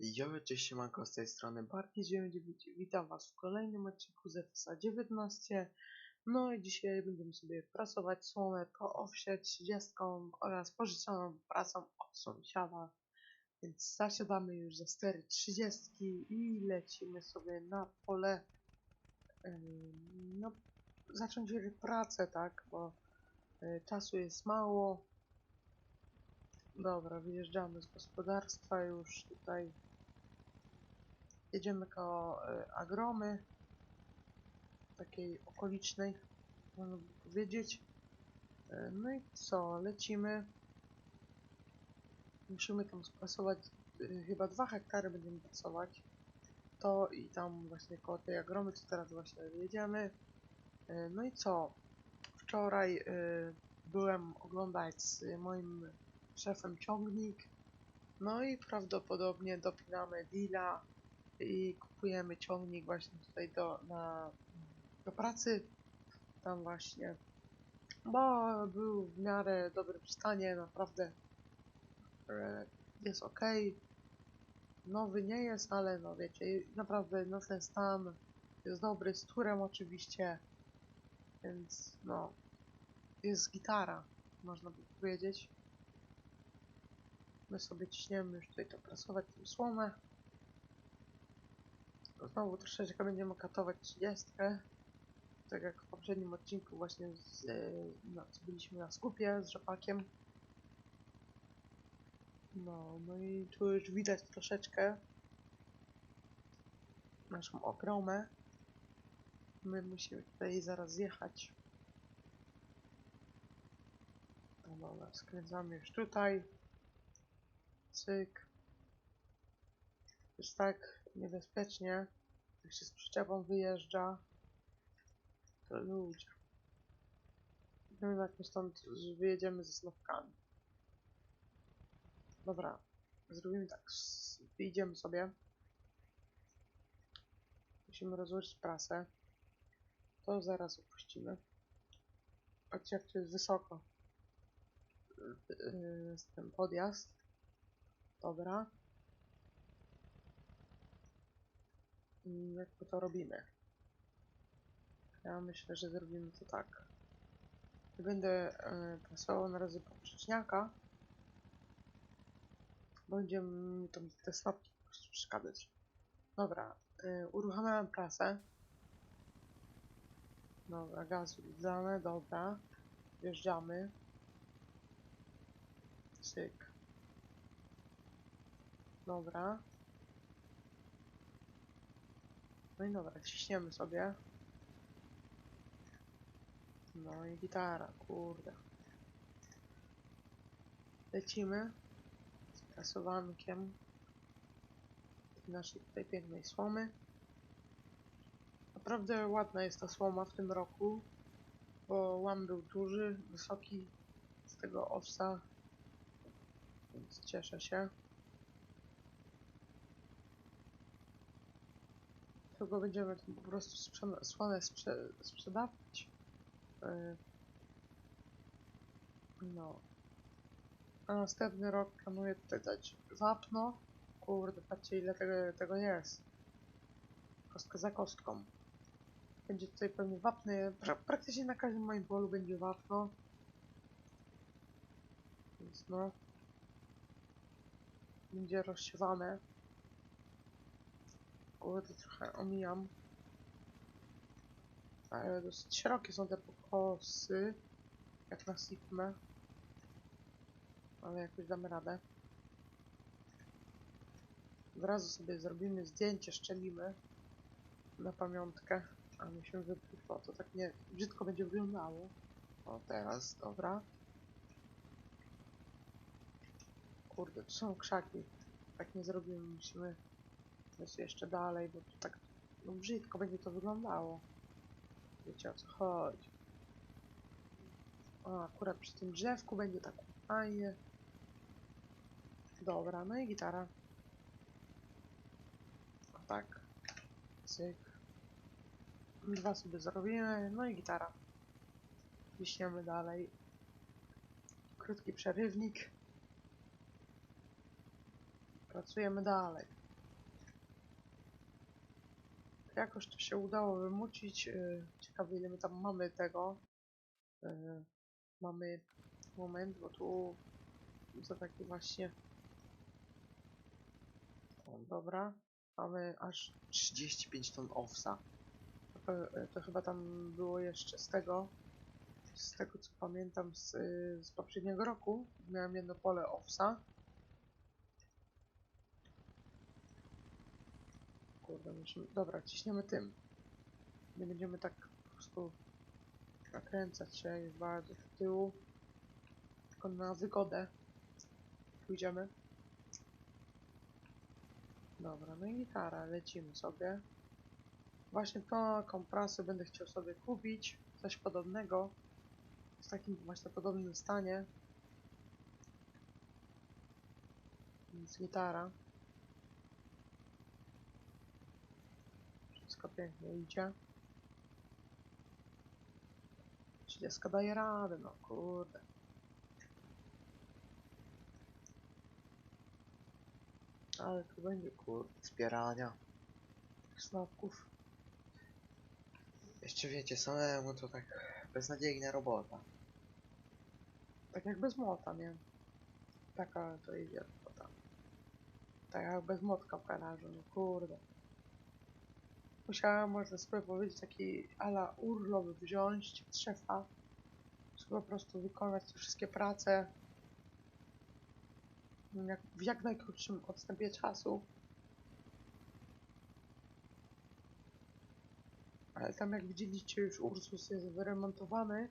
Jo, cześć siemanko, z tej strony Barki 99 witam was w kolejnym odcinku z FSA 19 No i dzisiaj będziemy sobie prasować słomę po owsie 30 oraz pożyczoną pracą od sąsiada. Więc zasiadamy już za stery 30 i lecimy sobie na pole No, zacząć pracę, tak, bo y, czasu jest mało Dobra, wyjeżdżamy z gospodarstwa już tutaj Jedziemy koło y, Agromy, takiej okolicznej, można by powiedzieć. Y, No i co, lecimy. Musimy tam spasować, y, chyba dwa hektary będziemy pasować. To i tam właśnie koło tej Agromy, co teraz właśnie jedziemy. No i co, wczoraj byłem oglądać z moim szefem ciągnik. No i prawdopodobnie dopinamy deala i kupujemy ciągnik właśnie tutaj do, na, do pracy. Tam właśnie. Bo był w miarę dobrym stanie, naprawdę e, jest ok. Nowy nie jest, ale no wiecie, naprawdę no ten stan jest dobry, z turem oczywiście. Więc no, jest gitara, można by powiedzieć. My sobie ciśniemy już tutaj to prasować tą słomę. Znowu troszeczkę będziemy katować 30. Tak jak w poprzednim odcinku właśnie z, no, co byliśmy na skupie z rzepakiem. No, no i tu już widać troszeczkę naszą ogromę. My musimy tutaj zaraz zjechać. No dobra, skręcamy już tutaj. Cyk. Jest tak niebezpiecznie. Jak się z przyczepą wyjeżdża, to ludzie. Nie wiem jak my stąd wyjedziemy ze snowkami. Dobra, zrobimy tak. Wyjdziemy sobie. Musimy rozłożyć prasę. To zaraz opuścimy. Patrzcie jak to jest wysoko. Yy, z ten podjazd. Dobra. I jak my to robimy? Ja myślę, że zrobimy to tak. Będę yy, prasował na razie poprzeczniaka. Będziemy mi tam te stopki po prostu przeszkadzać. Dobra, yy, uruchamiałem prasę. Dobra, gaz dane, dobra. Wjeżdżamy. Cyk. Dobra. No i dobra, ciśniemy sobie. No i gitara, kurde. Lecimy z prasowankiem naszej tutaj pięknej słomy. Naprawdę ładna jest ta słoma w tym roku, bo łam był duży, wysoki z tego owsa, więc cieszę się. Tylko będziemy tam po prostu słonę sprze sprzedawać. Yy. No. A następny rok planuję tutaj dać wapno. Kurde, patrzcie ile tego, tego jest. Kostka za kostką. Będzie tutaj pewnie wapny. Pra praktycznie na każdym moim polu będzie wapno. Więc no. Będzie rozsiewane. Kurde, trochę omijam. Ale dosyć szerokie są te pokosy. Jak na Sigmę. Ale jakoś damy radę. Od razu sobie zrobimy zdjęcie, szczelimy na pamiątkę. A musimy wypluć, bo to tak nie brzydko będzie wyglądało. O, teraz, dobra. Kurde, tu są krzaki. Tak nie zrobimy, musimy wejść jeszcze dalej, bo tak no, brzydko będzie to wyglądało. Wiecie o co chodzi. Akurat przy tym drzewku będzie tak fajnie. Dobra, no i gitara. O tak. Cyk. Dwa sobie zrobimy, no i gitara. Wiśniemy dalej. Krótki przerywnik. Pracujemy dalej. Jakoś to się udało wymucić. Yy, ciekawe ile my tam mamy tego. Yy, mamy moment, bo tu to taki właśnie. O, dobra. Mamy aż 35 ton owsa. To, pe- to chyba tam było jeszcze z tego. Z tego co pamiętam z, y, z poprzedniego roku. Miałem jedno pole owsa. Kurde, musimy... Dobra, ciśniemy tym. Nie będziemy tak po prostu nakręcać się bardzo do tyłu. Tylko na wygodę. Pójdziemy. Dobra, no i gitara, lecimy sobie. Właśnie to kompresy będę chciał sobie kupić. Coś podobnego. W takim właśnie podobnym stanie. Więc gitara. Wszystko pięknie idzie. 30 daje radę, no kurde. Ale tu będzie kurde zbierania snopków. Jeszcze wiecie, samemu to tak beznadziejna robota. Tak jak bez młota, nie? Taka to idzie robota. Tak jak bez młotka w garażu, no kurde. Musiałem, można sobie powiedzieć, taki ala urlop wziąć od szefa, żeby po prostu wykonać te wszystkie prace jak, w jak najkrótszym odstępie czasu. Ale tam jak widzieliście już Ursus jest wyremontowany.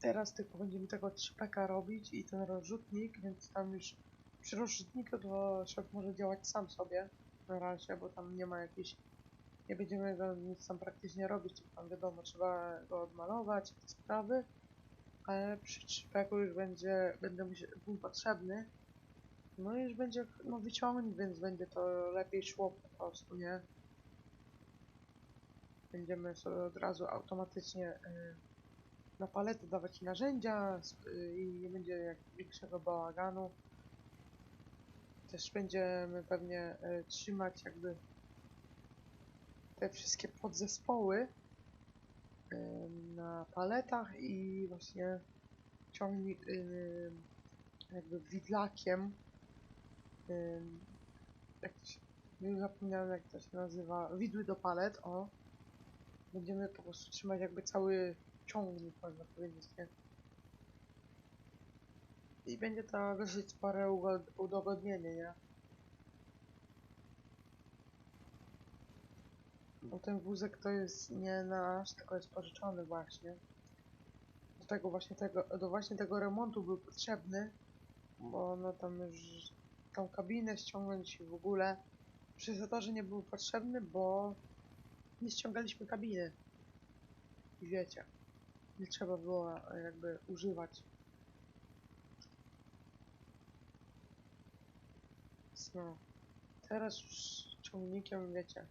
Teraz tylko będziemy tego 3PK robić i ten rozrzutnik, więc tam już przy rozrzutniku to szef może działać sam sobie razie, bo tam nie ma jakiejś nie będziemy go nic tam praktycznie robić, tylko tam wiadomo, trzeba go odmalować, te sprawy, ale przy 3PK już będzie, będę musia- był potrzebny, no i już będzie no, wyciągnik, więc będzie to lepiej szło po prostu, nie? Będziemy sobie od razu automatycznie y, na paletę dawać narzędzia y, i nie będzie jak większego bałaganu. Też będziemy pewnie y, trzymać jakby te wszystkie podzespoły y, na paletach i właśnie ciągnik y, jakby widlakiem jak to się, nie zapomniałem jak to się nazywa widły do palet, o będziemy po prostu trzymać jakby cały ciągnik można powiedzieć, nie? I będzie to dosyć spore ugod- udogodnienie, nie? Bo ten wózek to jest nie nasz, tylko jest pożyczony właśnie. Do tego właśnie tego, do właśnie tego remontu był potrzebny, bo no tam już tą kabinę ściągnąć w ogóle przez to, że nie był potrzebny, bo nie ściągaliśmy kabiny. I wiecie, nie trzeba było jakby używać. No, teraz już ciągnikiem, wiecie,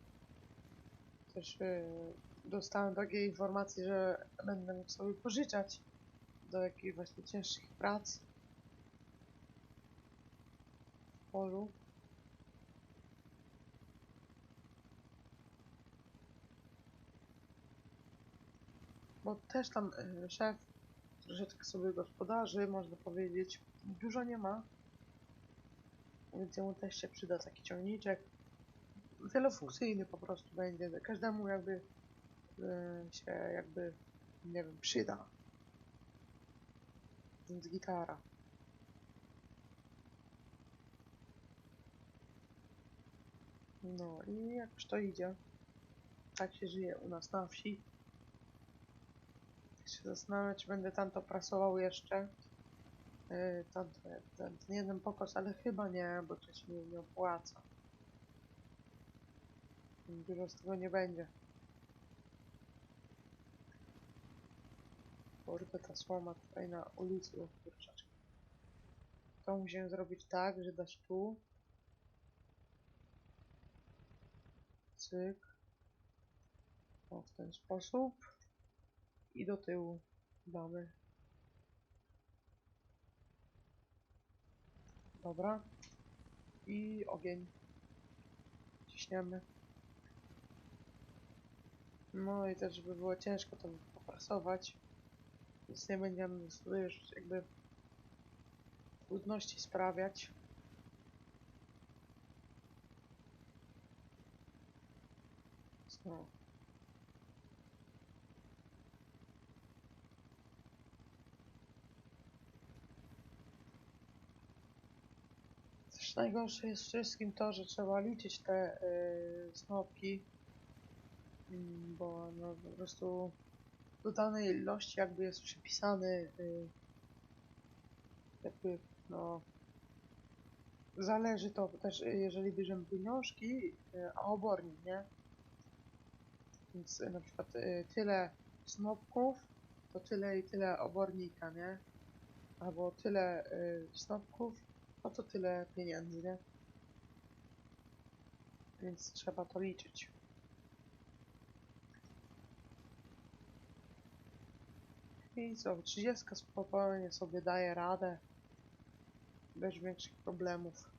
też yy, dostałem takie informacje, że będę mógł sobie pożyczać do jakichś właśnie cięższych prac w polu. Bo też tam y, szef troszeczkę sobie gospodarzy, można powiedzieć. Dużo nie ma. Więc jemu też się przyda taki ciągniczek. Wielofunkcyjny po prostu będzie. Każdemu jakby y, się jakby, nie wiem, przyda. Więc gitara. No i jakoś to idzie. Tak się żyje u nas na wsi. Się zastanawiam, czy będę tam to prasował jeszcze. Yy, tam ten, ten, ten jeden pokos, ale chyba nie, bo to się nie, opłaca. Dużo z tego nie będzie. Kurde, ta słoma tutaj na ulicy, kurczaczka. To musimy zrobić tak, że dać tu. Cyk. O, w ten sposób. I do tyłu damy. Dobra. I ogień. ciśniemy. No i też, żeby było ciężko to poprasować. Więc nie będziemy sobie już jakby trudności sprawiać. No. Najgorsze jest wszystkim to, że trzeba liczyć te y, snopki, Mm, bo no, po prostu do danej ilości jakby jest przypisany y, jakby no zależy to też jeżeli bierzemy pieniążki, y, a obornik, nie? Więc y, na przykład y, tyle snopków, to tyle i tyle obornika, nie? Albo tyle y, snopków, no to tyle pieniędzy, nie? Więc trzeba to liczyć. I co, 30 spokojnie sobie daje radę. Bez większych problemów.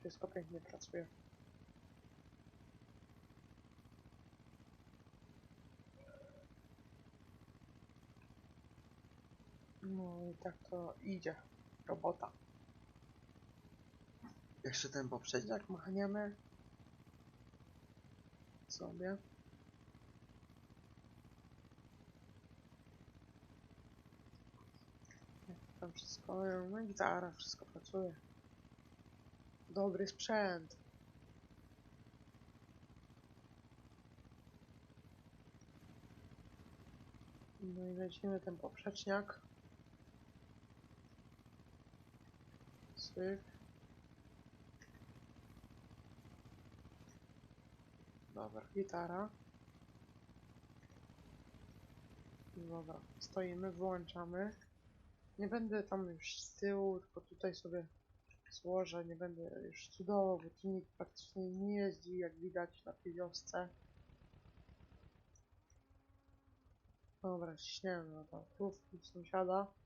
Wszystko pięknie pracuje. No i tak to idzie. Robota. Jeszcze ten poprzedni. Jak machniemy sobie. Tam wszystko, no gitara, wszystko pracuje. Dobry sprzęt. No i lecimy ten poprzeczniak. Syk. Dobra, gitara. Dobra, stoimy, włączamy. Nie będę tam już z tyłu, tylko tutaj sobie złożę, nie będę już cudował, bo tu nikt praktycznie nie jeździ, jak widać na tej wiosce. Dobra, ciśniemy na tam krówki sąsiada.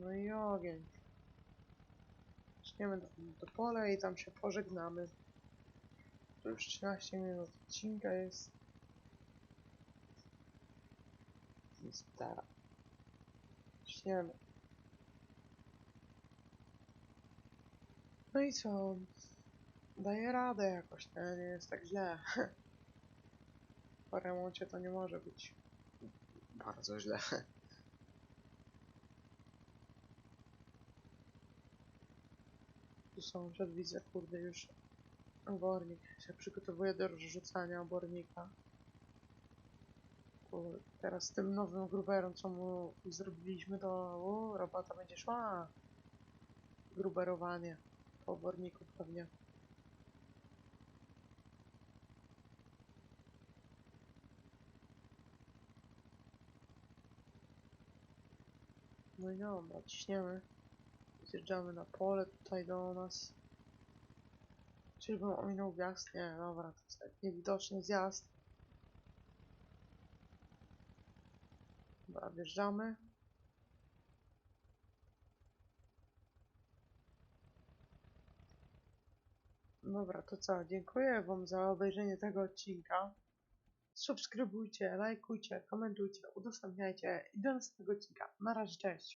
No i ogień. Ciśniemy do, do pola i tam się pożegnamy. To już 13 minut odcinka jest. Więc teraz. Ciśniemy. No i co? Daje radę jakoś, nie, nie jest tak źle. Po remoncie to nie może być. Bardzo źle. Sąsiad widzę, kurde, już obornik się przygotowuje do rozrzucania obornika. Kurde, teraz tym nowym gruberem, co mu zrobiliśmy, to o, robota będzie szła. Gruberowanie po oborniku pewnie. No i dobra, ciśniemy. Zjeżdżamy na pole tutaj do nas. Czyli bym ominął wjazd? Nie, dobra, to jest tak niewidoczny zjazd. Dobra, wjeżdżamy. Dobra, to co? Dziękuję Wam za obejrzenie tego odcinka. Subskrybujcie, lajkujcie, komentujcie, udostępniajcie i do następnego odcinka. Na razie, cześć!